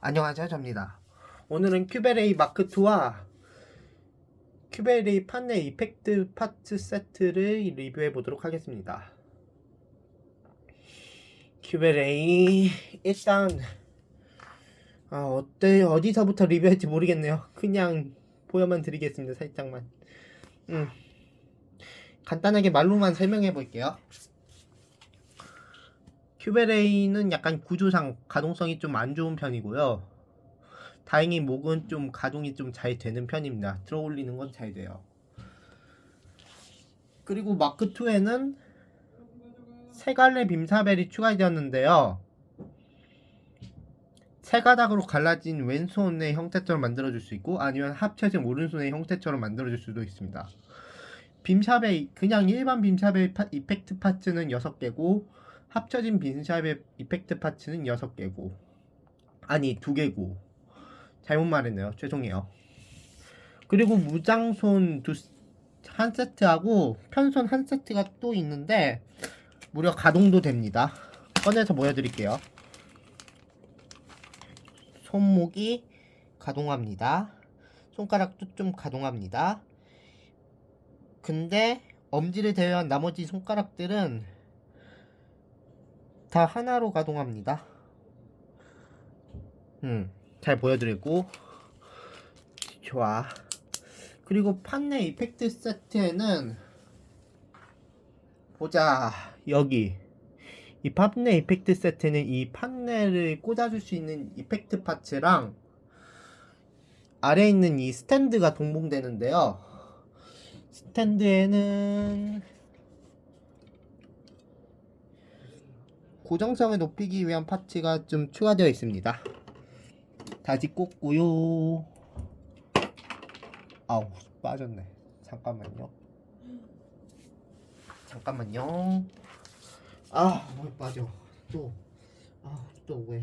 안녕하세요 접니다. 오늘은 큐베레이 마크2와 큐베레이 판넬 이펙트 파츠 세트를 리뷰해 보도록 하겠습니다. 큐베레이 일단 아 어때 어디서부터 리뷰할지 모르겠네요. 그냥 보여만 드리겠습니다 살짝만. 음. 간단하게 말로만 설명해 볼게요 큐베레이는 약간 구조상 가동성이 좀 안 좋은 편이고요. 다행히 목은 좀 가동이 좀 잘 되는 편입니다. 들어 올리는 건 잘 돼요. 그리고 마크 2에는 세 갈래 빔사벨이 추가되었는데요. 세 가닥으로 갈라진 왼손의 형태처럼 만들어줄 수 있고 아니면 합쳐진 오른손의 형태처럼 만들어줄 수도 있습니다. 빔샵의 그냥 일반 빔샵의 파- 이펙트 파츠는 6개고 합쳐진 빔샵의 이펙트 파츠는 6개고 아니 2개고. 잘못 말했네요. 죄송해요. 그리고 무장손 두, 한 세트하고 편손 한 세트가 또 있는데 무려 가동도 됩니다. 꺼내서 보여드릴게요. 손목이 가동합니다. 손가락도 좀 가동합니다. 근데 엄지를 제외한 나머지 손가락들은 다 하나로 가동합니다. 음, 잘 보여드리고 좋아. 그리고 판넬 이펙트 세트에는 보자 여기 이 판넬 이펙트 세트는 이 판넬을 꽂아줄 수 있는 이펙트 파츠랑 아래에 있는 이 스탠드가 동봉되는데요. 스탠드에는 고정성을 높이기 위한 파츠가 좀 추가되어 있습니다. 다시 꽂고요. 아우 빠졌네. 잠깐만요. 잠깐만요. 아, 뭘 빠져. 또. 아, 또 왜?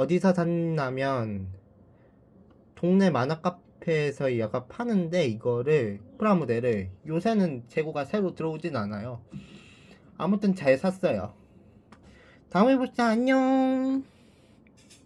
어디서 샀냐면 동네 만화 카페에서 얘가 파는데 이거를 프라모델을 요새는 재고가 새로 들어오진 않아요. 아무튼 잘 샀어요. 다음에 보자 안녕.